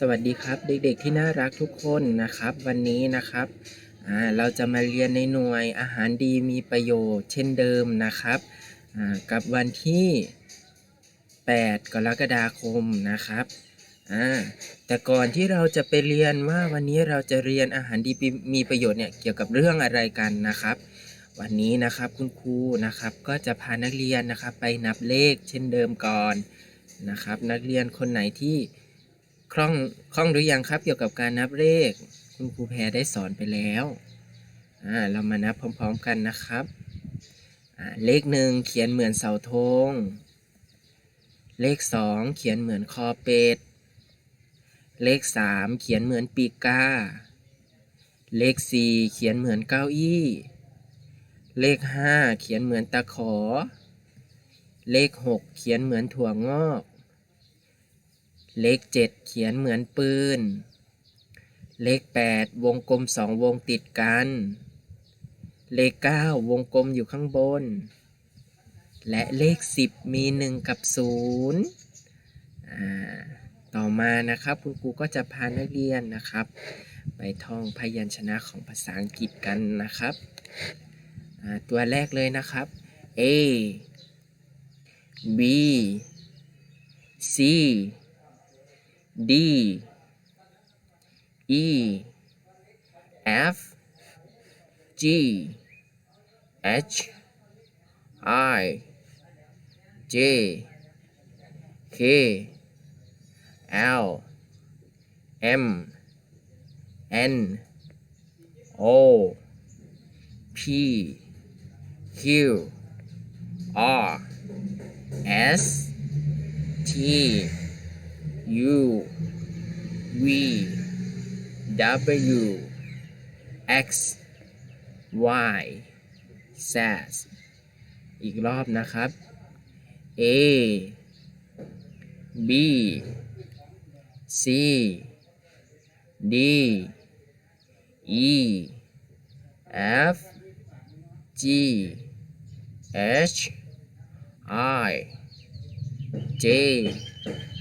สวัสดีครับเด็กๆที่น่ารักทุกคนนะครับ วันนี้นะครับเราจะมาเรียนในหน่วยอาหารดีมีประโยชน์เช่นเดิมนะครับกับวันที่ 8 กรกฎาคมนะครับแต่ก่อนที่เราจะไปเรียนว่าวันนี้เราจะเรียนอาหารดีมีประโยชน์เนี่ยเกี่ยวกับเรื่องอะไรกันนะครับ วันนี้นะครับคุณครูนะครับก็จะพานักเรียนนะครับไปนับเลขเช่นเดิมก่อนนะครับ นักเรียนคนไหนที่ คล่องคล่องหรือยังครับเกี่ยวกับการนับเลข คุณครูแพรได้สอนไปแล้วอ่าเรามานับพร้อมๆกันนะครับอ่าเลขหนึ่งเขียนเหมือนเสาธงเลขสองเขียนเหมือนคอเป็ดเลขสามเขียนเหมือนปีกกาเลขสี่เขียนเหมือนเก้าอี้ เลขห้าเขียนเหมือนตะขอ เลขหกเขียนเหมือนถั่วงอก เลขเจ็ดเขียนเหมือนปืน เลขแปดวงกลมสองวงติดกัน เลขเก้าวงกลมอยู่ข้างบน และเลขสิบมีหนึ่งกับศูนย์ต่อมานะครับคุณครูก็จะพานักเรียนนะครับ ไปท่องพยัญชนะของภาษาอังกฤษกันนะครับ ตัวแรกเลยนะครับ A B C D E F G H I J K L M N O P Q R S T U V W X Y Z อีกรอบนะครับ A B C D E F G H I J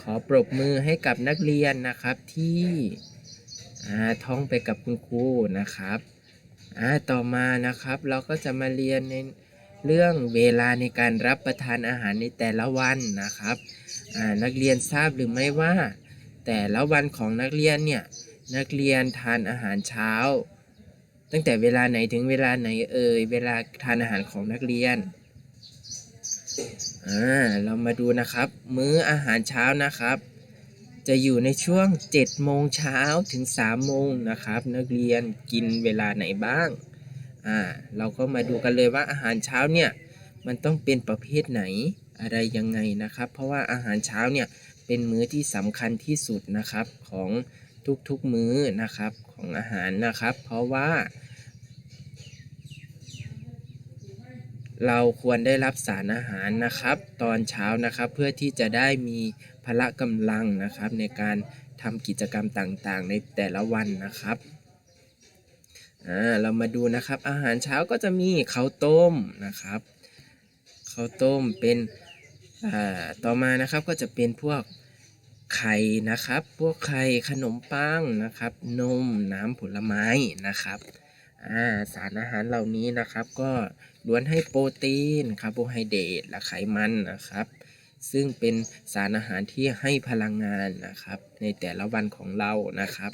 ขอปรบมือให้กับนักเรียนนะครับที่ท่องไปกับคุณครูนะครับต่อมานะครับเราก็จะมาเรียนในเรื่องเวลาในการรับประทานอาหารในแต่ละวันนะครับนักเรียนทราบหรือไม่ว่า แต่ละวันของนักเรียนเนี่ยนักเรียนทานอาหารเช้า ตั้งแต่เวลาไหนถึงเวลาไหนเอ่ยเวลาทานอาหารของนักเรียน อ่าเรามาดูนะครับ มื้ออาหารเช้านะครับ จะอยู่ในช่วง7โมงเช้าถึง3โมงนะครับ นักเรียนกินเวลาไหนบ้างอ่าเราก็มาดูกันเลยว่าอาหารเช้าเนี่ยมันต้องเป็นประเภทไหนอะไรยังไงนะครับ เพราะว่าอาหารเช้าเนี่ยเป็นมื้อที่สำคัญที่สุดนะครับของทุกๆมื้อนะครับของอาหารนะครับ เพราะว่า เราควรได้รับสารอาหารนะครับ ตอนเช้านะครับเพื่อที่จะได้มีพละกำลังนะครับ ในการทำกิจกรรมต่างๆ ในแต่ละวันนะครับอ่าเรามาดูนะครับ อาหารเช้าก็จะมีข้าวต้มนะครับข้าวต้มเป็นอ่าต่อมานะครับก็จะเป็นพวกไข่นะครับ พวกไข่ขนมปังนะครับ นมน้ำผลไม้นะครับ สารอาหารเหล่านี้นะครับก็ล้วนให้โปรตีนคาร์โบไฮเดรตและไขมันนะครับ ซึ่งเป็นสารอาหารที่ให้พลังงานนะครับ ในแต่ละวันของเรานะครับ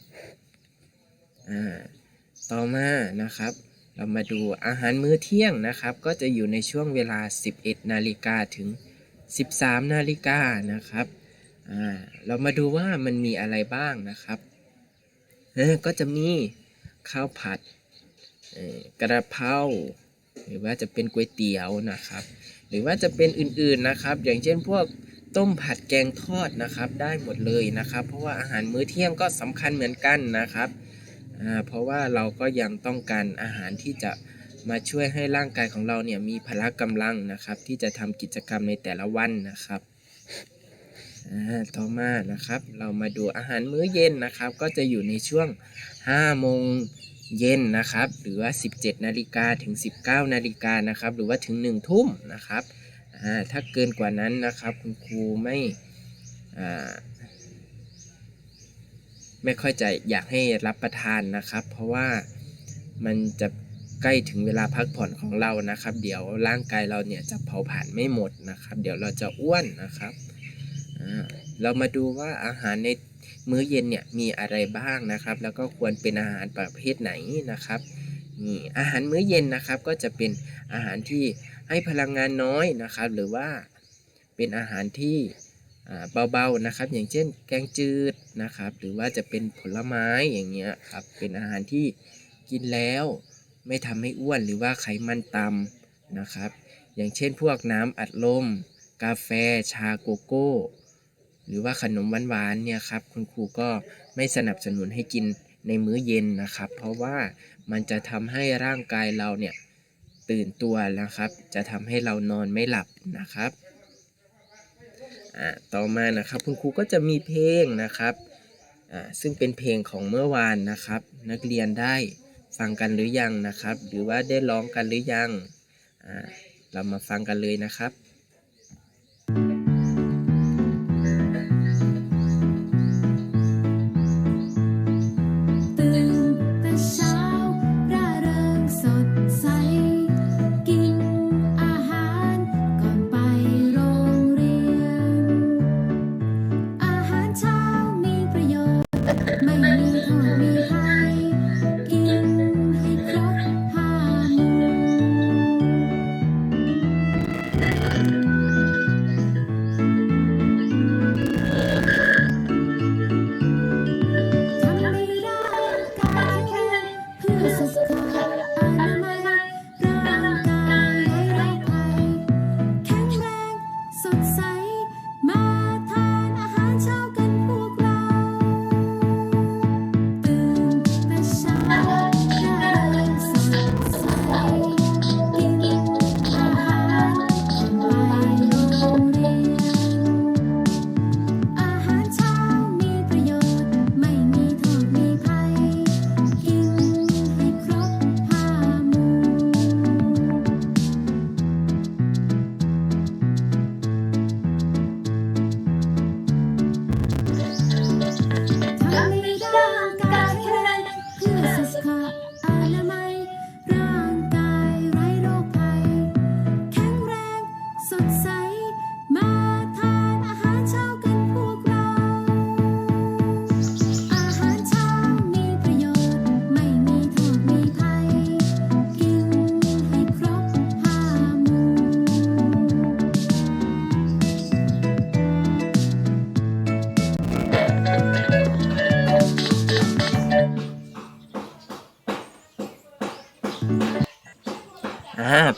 ต่อมานะครับ เรามาดูอาหารมื้อเที่ยงนะครับ ก็จะอยู่ในช่วงเวลา 11 นาฬิกาถึง 13 นาฬิกานะครับเรามาดูว่ามันมีอะไรบ้างนะครับก็จะมีข้าวผัด กระเพราหรือว่าจะเป็นก๋วยเตี๋ยวนะครับ หรือว่าจะเป็นอื่นๆนะครับ อย่างเช่นพวกต้มผัดแกงทอดนะครับ ได้หมดเลยนะครับ เพราะว่าอาหารมื้อเที่ยงก็สำคัญเหมือนกันนะครับเพราะว่าเราก็ยังต้องการอาหารที่จะมาช่วยให้ร่างกายของเราเนี่ยมีพละกำลังนะครับ ที่จะทำกิจกรรมในแต่ละวันนะครับต่อมานะครับ เรามาดูอาหารมื้อเย็นนะครับ ก็จะอยู่ในช่วง5โมง เย็นนะครับ หรือว่า 17 นาฬิกาถึง 19 นาฬิกานะครับ หรือว่าถึง 1 ทุ่มนะครับถ้าเกินกว่านั้นนะครับคุณครูไม่ไม่ค่อยจะอยากให้รับประทานนะครับ เพราะว่ามันจะใกล้ถึงเวลาพักผ่อนของเรานะครับ เดี๋ยวร่างกายเราเนี่ยจะเผาผลาญไม่หมดนะครับ เดี๋ยวเราจะอ้วนนะครับเรามาดูว่าอาหารใน มื้อเย็นเนี่ยมีอะไรบ้างนะครับ แล้วก็ควรเป็นอาหารประเภทไหนนะครับนี่อาหารมื้อเย็นนะครับก็จะเป็นอาหารที่ให้พลังงานน้อยนะครับ หรือว่าเป็นอาหารที่เบาๆนะครับ อย่างเช่นแกงจืดนะครับ หรือว่าจะเป็นผลไม้อย่างเงี้ยครับเป็นอาหารที่กินแล้วไม่ทำให้อ้วนหรือว่าไขมันต่ำนะครับ อย่างเช่นพวกน้ำอัดลม กาแฟชาโกโก้ หรือว่าขนมหวานๆเนี่ยครับคุณครูก็ไม่สนับสนุนให้กินในมื้อเย็นนะครับ เพราะว่ามันจะทำให้ร่างกายเราเนี่ยตื่นตัวนะครับ จะทำให้เรานอนไม่หลับนะครับต่อมานะครับคุณครูก็จะมีเพลงนะครับซึ่งเป็นเพลงของเมื่อวานนะครับ นักเรียนได้ฟังกันหรือยังนะครับ หรือว่าได้ร้องกันหรือยังเรามาฟังกันเลยนะครับ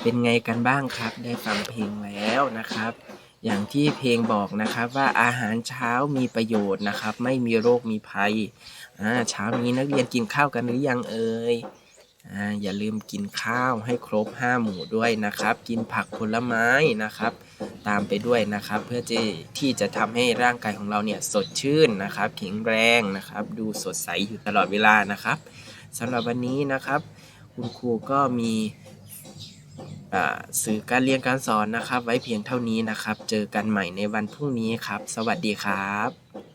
เป็นไงกันบ้างครับ ได้ฟังเพลงแล้วนะครับ อย่างที่เพลงบอกนะครับว่าอาหารเช้ามีประโยชน์นะครับ ไม่มีโรคมีภัยอ่าเช้านี้นักเรียนกินข้าวกันหรือยังเอ่ยอ่าอย่าลืมกินข้าวให้ครบห้าหมู่ด้วยนะครับ กินผักผลไม้นะครับ ตามไปด้วยนะครับ เพื่อที่ที่จะทำให้ร่างกายของเราเนี่ยสดชื่นนะครับแข็งแรงนะครับ ดูสดใสอยู่ตลอดเวลานะครับสำหรับวันนี้นะครับ คุณครูก็มี สื่อการเรียนการสอนนะครับ ไว้เพียงเท่านี้นะครับ เจอกันใหม่ในวันพรุ่งนี้ครับ สวัสดีครับ